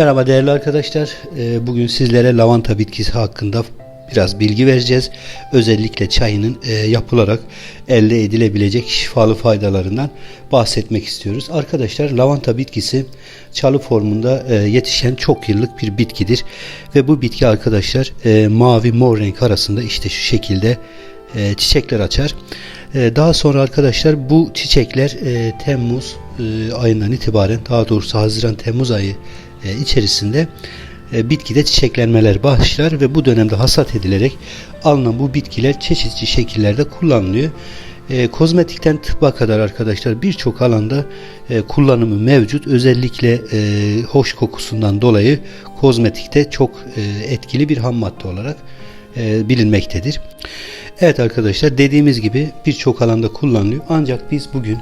Merhaba değerli arkadaşlar. Ee, Bugün sizlere lavanta bitkisi hakkında biraz bilgi vereceğiz. Özellikle çayının e, yapılarak elde edilebilecek şifalı faydalarından bahsetmek istiyoruz. Arkadaşlar lavanta bitkisi çalı formunda e, yetişen çok yıllık bir bitkidir. Ve bu bitki arkadaşlar e, mavi mor renk arasında işte şu şekilde çiçekler açar. Daha sonra arkadaşlar bu çiçekler Temmuz ayından itibaren daha doğrusu Haziran Temmuz ayı e, içerisinde e, bitkide çiçeklenmeler başlar ve bu dönemde hasat edilerek alınan bu bitkiler çeşitli şekillerde kullanılıyor. E, kozmetikten tıbba kadar arkadaşlar birçok alanda e, kullanımı mevcut. Özellikle hoş kokusundan dolayı kozmetikte çok etkili bir ham madde olarak e, bilinmektedir. Evet arkadaşlar dediğimiz gibi birçok alanda kullanılıyor. Ancak biz bugün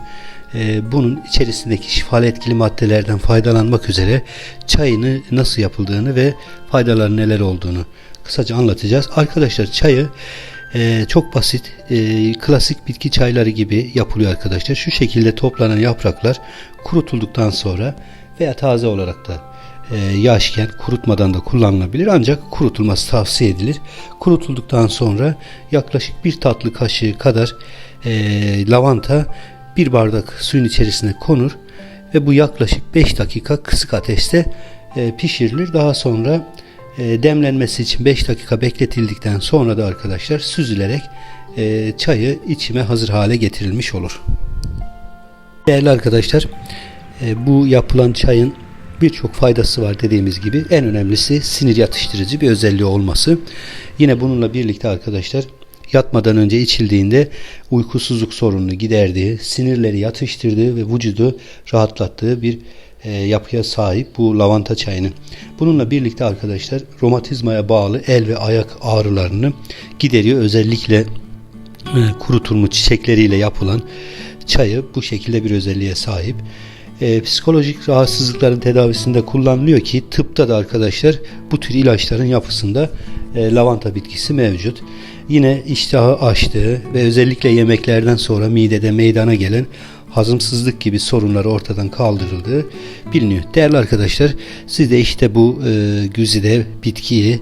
e, bunun içerisindeki şifalı etkili maddelerden faydalanmak üzere çayını nasıl yapıldığını ve faydaları neler olduğunu kısaca anlatacağız. Arkadaşlar çayı e, çok basit e, klasik bitki çayları gibi yapılıyor arkadaşlar. Şu şekilde toplanan yapraklar kurutulduktan sonra veya taze olarak da yaşken kurutmadan da kullanılabilir ancak kurutulması tavsiye edilir. Kurutulduktan sonra yaklaşık bir tatlı kaşığı kadar e, lavanta bir bardak suyun içerisine konur ve bu yaklaşık 5 dakika kısık ateşte e, pişirilir. Daha sonra e, demlenmesi için 5 dakika bekletildikten sonra da arkadaşlar süzülerek e, çayı içime hazır hale getirilmiş olur. Değerli arkadaşlar e, bu yapılan çayın birçok faydası var dediğimiz gibi en önemlisi sinir yatıştırıcı bir özelliği olması. Yine bununla birlikte arkadaşlar yatmadan önce içildiğinde uykusuzluk sorununu giderdiği, sinirleri yatıştırdığı ve vücudu rahatlattığı bir e, yapıya sahip bu lavanta çayının. Bununla birlikte arkadaşlar romatizmaya bağlı el ve ayak ağrılarını gideriyor. Özellikle e, kurutulmuş çiçekleriyle yapılan çayı bu şekilde bir özelliğe sahip. E, psikolojik rahatsızlıkların tedavisinde kullanılıyor ki tıpta da arkadaşlar bu tür ilaçların yapısında e, lavanta bitkisi mevcut. Yine iştahı açtığı ve özellikle yemeklerden sonra midede meydana gelen hazımsızlık gibi sorunlar ortadan kaldırıldığı biliniyor. Değerli arkadaşlar siz de işte bu e, güzide bitkiyi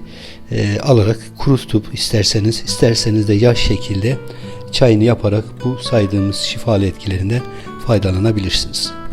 e, alarak kurutup isterseniz isterseniz de yaş şekilde çayını yaparak bu saydığımız şifalı etkilerinden faydalanabilirsiniz.